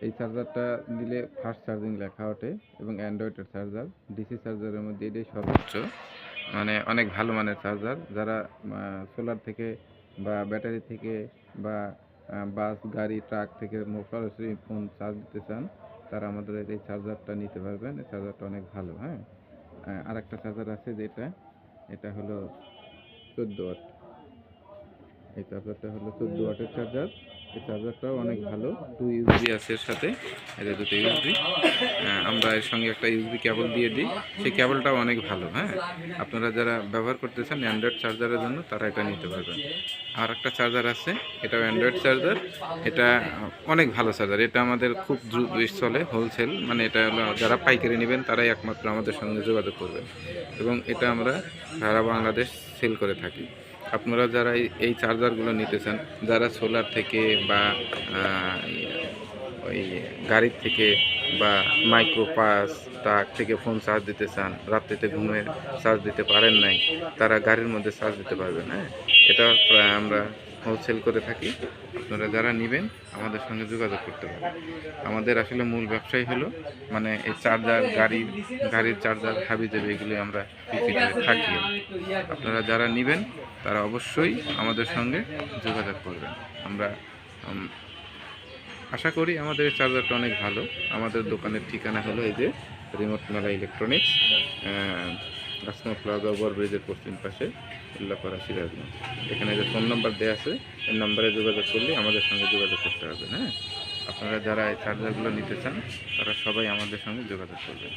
এই চার্জারটা দিলে ফাস্ট চার্জিং লেখা ওঠে এবং অ্যান্ড্রয়েডের চার্জার ডিসি চার্জারের মধ্যে এটাই সর্বোচ্চ। মানে অনেক ভালো মানের চার্জার। যারা সোলার থেকে বা ব্যাটারি থেকে বা বাস গাড়ি ট্রাক থেকে সরাসরি ফোন চার্জ দিতে চান, তারা আমাদের এই চার্জারটা নিতে পারবেন। এই চার্জারটা অনেক ভালো হ্যাঁ? আর একটা চার্জার আছে যেটা, এটা হলো চোদ্দ ওয়াট। এই চার্জারটা হলো চোদ্দ ওয়াটের চার্জার। এই চার্জারটাও অনেক ভালো টু ইউজবি আছে এর সাথে এটা দুটো ইউজবি আমরা এর সঙ্গে একটা ইউজবি কেবল দিয়ে দিই, সেই কেবলটাও অনেক ভালো হ্যাঁ? আপনারা যারা ব্যবহার করতে চান অ্যান্ড্রয়েড চার্জারের জন্য, তারা এটা নিতে পারবেন। আর একটা চার্জার আছে, এটাও অ্যান্ড্রয়েড চার্জার। এটা অনেক ভালো চার্জার, এটা আমাদের খুব দ্রুত চলে হোলসেল মানে এটা যারা পাইকারি নেবেন, তারাই একমাত্র আমাদের সঙ্গে যোগাযোগ করবেন। এবং এটা আমরা সারা বাংলাদেশ সেল করে থাকি। আপনারা যারা এই- চার্জারগুলো নিতে চান যারা সোলার থেকে বা ওই গাড়ির থেকে বা মাইক্রো পাস ট্রাক থেকে ফোন চার্জ দিতে চান, রাত্রিতে ঘুমে চার্জ দিতে পারেন নাই, তারা গাড়ির মধ্যে চার্জ দিতে পারবেন হ্যাঁ? এটা প্রায় আমরা হোলসেল করে থাকি। আপনারা যারা নেবেন, আমাদের সঙ্গে যোগাযোগ করতে পারেন। আমাদের আসলে মূল ব্যবসাই হলো মানে এই চার্জার, গাড়ি, গাড়ির চার্জার, হাবি দেবে এগুলি আমরা বিক্রি করে থাকি। আপনারা যারা নেবেন, তারা অবশ্যই আমাদের সঙ্গে যোগাযোগ করবেন। আমরা আশা করি আমাদের চার্জারটা অনেক ভালো। আমাদের দোকানের ঠিকানা হলো এই যে, রিমোট মেলা ইলেকট্রনিক্স আসমা প্লাজা ওভার ব্রিজের পশ্চিম পাশে উল্লাপাড়া সিরাজগঞ্জ। এখানে যে ফোন নাম্বার দেওয়া আছে এর নাম্বারে যোগাযোগ করলে আমাদের সঙ্গে যোগাযোগ করতে হবে হ্যাঁ? আপনারা যারা এই চার্জারগুলো নিতে চান, তারা সবাই আমাদের সঙ্গে যোগাযোগ করবেন।